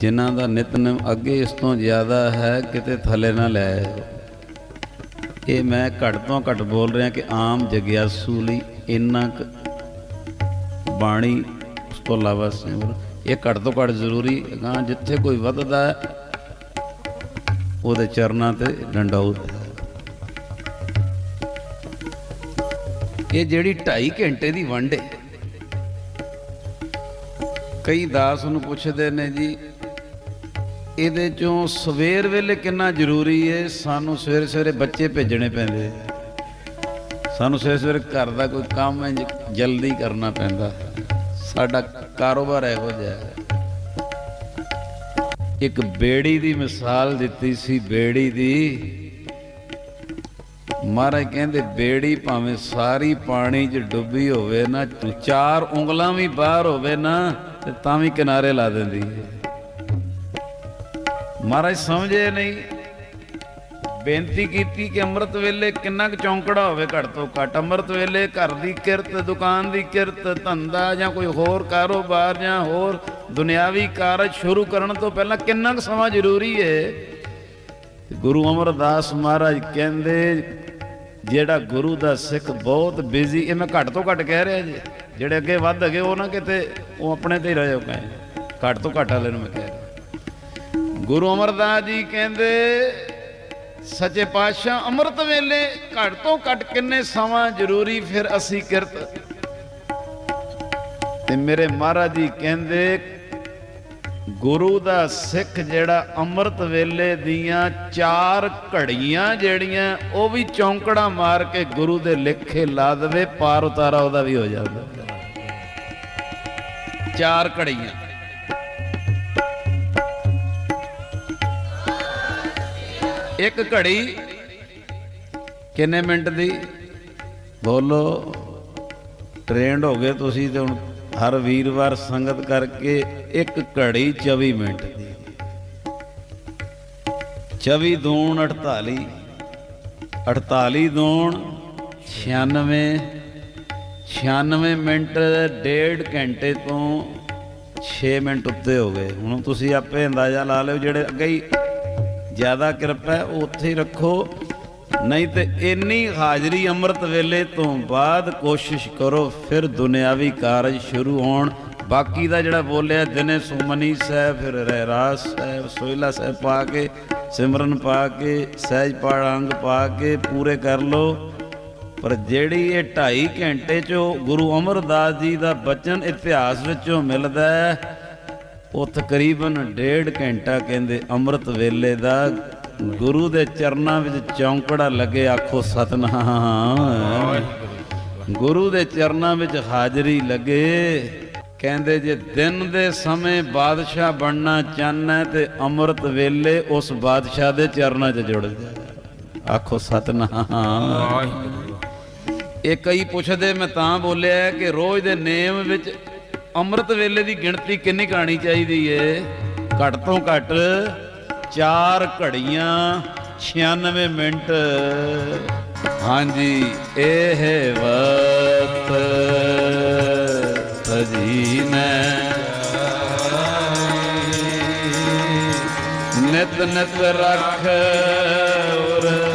ਜਿਨ੍ਹਾਂ ਦਾ ਨਿਤਨੇਮ ਅੱਗੇ ਇਸ ਤੋਂ ਜ਼ਿਆਦਾ ਹੈ, ਕਿਤੇ ਥੱਲੇ ਨਾ ਲੈ ਇਹ ਮੈਂ ਘੱਟ ਤੋਂ ਘੱਟ ਬੋਲ ਰਿਹਾ ਕਿ ਆਮ ਜਗਿਆਸੂ ਲਈ ਇੰਨਾ ਕੁ ਬਾਣੀ, ਉਸ ਤੋਂ ਇਲਾਵਾ ਸਿਮਰਨ ਇਹ ਘੱਟ ਤੋਂ ਘੱਟ ਜ਼ਰੂਰੀ ਗਾਂ ਜਿੱਥੇ ਕੋਈ ਵੱਧਦਾ ਹੈ, ਉਹਦੇ ਚਰਨਾਂ ਤੇ ਡੰਡਾਉਤ ਇਹ ਜਿਹੜੀ 2.5 ਘੰਟੇ ਦੀ ਵੰਡ ਹੈ ਕਈ ਦਾਸ ਨੂੰ ਪੁੱਛਦੇ ਨੇ ਜੀ ਇਹਦੇ ਚੋਂ ਸਵੇਰ ਵੇਲੇ ਕਿੰਨਾ ਜ਼ਰੂਰੀ ਹੈ ਸਾਨੂੰ ਸਵੇਰੇ ਸਵੇਰੇ ਬੱਚੇ ਭੇਜਣੇ ਪੈਂਦੇ ਸਾਨੂੰ ਸਵੇਰੇ ਸਵੇਰੇ ਘਰ ਦਾ ਕੋਈ ਕੰਮ ਹੈ ਜਲਦੀ ਕਰਨਾ ਪੈਂਦਾ। ਸਾਡਾ ਕਾਰੋਬਾਰ ਇਹੋ ਜਿਹਾ ਹੈ। ਇੱਕ ਬੇੜੀ ਦੀ ਮਿਸਾਲ ਦਿੱਤੀ ਸੀ, ਬੇੜੀ ਦੀ। ਮਹਾਰਾਜ ਕਹਿੰਦੇ, ਬੇੜੀ ਭਾਵੇਂ ਸਾਰੀ ਪਾਣੀ 'ਚ ਡੁੱਬੀ ਹੋਵੇ ਨਾ, ਚਾਰ ਉਂਗਲਾਂ ਵੀ ਬਾਹਰ ਹੋਵੇ ਨਾ, ਤੇ ਤਾਂ ਵੀ ਕਿਨਾਰੇ ਲਾ ਦਿੰਦੀ ਹੈ। ਮਹਾਰਾਜ ਸਮਝੇ ਨਹੀਂ। ਬੇਨਤੀ ਕੀਤੀ ਕਿ ਅੰਮ੍ਰਿਤ ਵੇਲੇ ਕਿੰਨਾ ਕੁ ਚੌਂਕੜਾ ਹੋਵੇ ਘੱਟ ਤੋਂ ਘੱਟ। ਅੰਮ੍ਰਿਤ ਵੇਲੇ ਘਰ ਦੀ ਕਿਰਤ, ਦੁਕਾਨ ਦੀ ਕਿਰਤ, ਧੰਦਾ ਜਾਂ ਕੋਈ ਹੋਰ ਕਾਰੋਬਾਰ ਜਾਂ ਹੋਰ ਦੁਨਿਆਵੀ ਕਾਰਜ ਸ਼ੁਰੂ ਕਰਨ ਤੋਂ ਪਹਿਲਾਂ ਕਿੰਨਾ ਕੁ ਸਮਾਂ ਜ਼ਰੂਰੀ ਹੈ ਗੁਰੂ ਅਮਰਦਾਸ ਮਹਾਰਾਜ ਕਹਿੰਦੇ, ਜਿਹੜਾ ਗੁਰੂ ਦਾ ਸਿੱਖ ਬਹੁਤ ਬਿਜ਼ੀ ਇਹ ਮੈਂ ਘੱਟ ਤੋਂ ਘੱਟ ਕਹਿ ਰਿਹਾ ਜੀ। ਜਿਹੜੇ ਅੱਗੇ ਵੱਧ ਹੈਗੇ ਉਹ ਨਾ ਕਿਤੇ, ਉਹ ਆਪਣੇ ਤੇ ਹੀ ਰਹਿ ਜਾਓ ਕਹੇ ਘੱਟ ਤੋਂ ਘੱਟ ਵਾਲੇ ਨੂੰ ਮੈਂ ਕਹਿ ਰਿਹਾ। ਗੁਰੂ ਅਮਰਦਾਸ ਜੀ ਕਹਿੰਦੇ, ਸੱਚੇ ਪਾਤਸ਼ਾਹ ਅੰਮ੍ਰਿਤ ਵੇਲੇ ਘੱਟ ਤੋਂ ਘੱਟ ਕਿੰਨੇ ਸਮਾਂ ਜ਼ਰੂਰੀ ਫਿਰ ਅਸੀਂ ਕਿਰਤ? ਤੇ ਮੇਰੇ ਮਹਾਰਾਜ ਜੀ ਕਹਿੰਦੇ, ਗੁਰੂ ਦਾ ਸਿੱਖ ਜਿਹੜਾ ਅੰਮ੍ਰਿਤ ਵੇਲੇ ਦੀਆਂ ਚਾਰ ਘੜੀਆਂ ਜਿਹੜੀਆਂ, ਉਹ ਵੀ ਚੌਂਕੜਾ ਮਾਰ ਕੇ ਗੁਰੂ ਦੇ ਲਿਖੇ ਲਾ ਦੇਵੇ, ਪਾਰ ਉਤਾਰਾ ਉਹਦਾ ਵੀ ਹੋ ਜਾਂਦਾ। ਚਾਰ ਘੜੀਆਂ। ਇੱਕ ਘੜੀ। ਕਿੰਨੇ ਮਿੰਟ ਦੀ? ਬੋਲੋ ਟ੍ਰੇਨਡ ਹੋ ਗਏ ਤੁਸੀਂ ਤੇ ਹੁਣ ਹਰ ਵੀਰਵਾਰ ਸੰਗਤ ਕਰਕੇ ਇੱਕ ਘੜੀ 24 ਮਿੰਟ ਦੀ। 24 ਦੂਣ 48 48 ਦੂਣ 96 96 ਮਿੰਟ ਡੇਢ ਘੰਟੇ ਤੋਂ 6 ਮਿੰਟ ਉੱਤੇ ਹੋ ਗਏ। ਹੁਣ ਤੁਸੀਂ ਆਪੇ ਅੰਦਾਜ਼ਾ ਲਾ ਲਿਓ ਜਿਹੜੇ ਅੱਗੇ ਹੀ ਜ਼ਿਆਦਾ ਕਿਰਪਾ ਉੱਥੇ ਹੀ ਰੱਖੋ। ਨਹੀਂ ਤੇ ਇੰਨੀ ਹਾਜ਼ਰੀ ਅੰਮ੍ਰਿਤ ਵੇਲੇ ਤੋਂ ਬਾਅਦ ਕੋਸ਼ਿਸ਼ ਕਰੋ, ਫਿਰ ਦੁਨਿਆਵੀ ਕਾਰਜ ਸ਼ੁਰੂ ਹੋਣ। ਬਾਕੀ ਦਾ ਜਿਹੜਾ ਬੋਲਿਆ, ਦਿਨੇ ਸੁਮਨੀ ਸਾਹਿਬ, ਫਿਰ ਰਹਿਰਾਸ ਸਾਹਿਬ ਸੋਇਲਾ ਸਾਹਿਬ ਪਾ ਕੇ, ਸਿਮਰਨ ਪਾ ਕੇ, ਸਹਿਜ ਪਾੜ ਅੰਗ ਪਾ ਕੇ ਪੂਰੇ ਕਰ ਲਓ। ਪਰ ਜਿਹੜੀ ਇਹ 2.5 ਘੰਟੇ ਚੋਂ ਗੁਰੂ ਅਮਰਦਾਸ ਜੀ ਦਾ ਬਚਨ ਇਤਿਹਾਸ ਵਿੱਚੋਂ ਮਿਲਦਾ ਹੈ ਉਹ ਤਕਰੀਬਨ ਡੇਢ ਘੰਟਾ ਕਹਿੰਦੇ ਅੰਮ੍ਰਿਤ ਵੇਲੇ ਦਾ ਗੁਰੂ ਦੇ ਚਰਨਾਂ ਵਿੱਚ ਚੌਂਕੜਾ ਲੱਗੇ ਆਖੋ ਸਤਨਾਮ। ਗੁਰੂ ਦੇ ਚਰਨਾਂ ਵਿੱਚ ਹਾਜ਼ਰੀ ਲੱਗੇ। ਕਹਿੰਦੇ ਜੇ ਦਿਨ ਦੇ ਸਮੇਂ ਬਾਦਸ਼ਾਹ ਬਣਨਾ ਚਾਹਨਾ ਤੇ ਅੰਮ੍ਰਿਤ ਵੇਲੇ ਉਸ ਬਾਦਸ਼ਾਹ ਦੇ ਚਰਨਾਂ 'ਚ ਜੁੜ ਜਾ। ਆਖੋ ਸਤਨਾਮ। ਇਹ ਕਈ ਪੁੱਛਦੇ ਮੈਂ ਤਾਂ ਬੋਲਿਆ ਕਿ ਰੋਜ਼ ਦੇ ਨੇਮ ਵਿੱਚ ਅੰਮ੍ਰਿਤ ਵੇਲੇ ਦੀ ਗਿਣਤੀ ਕਿੰਨੀ ਕਾਣੀ ਚਾਹੀਦੀ ਏ? ਘੱਟ ਤੋਂ ਘੱਟ 4 ਘੜੀਆਂ 96 ਮਿੰਟ। ਹਾਂਜੀ, ਇਹ ਵਕਤ ਸਜੀਨੈ। ਨਿਤ ਨਿਤ ਰਖ ਉਰ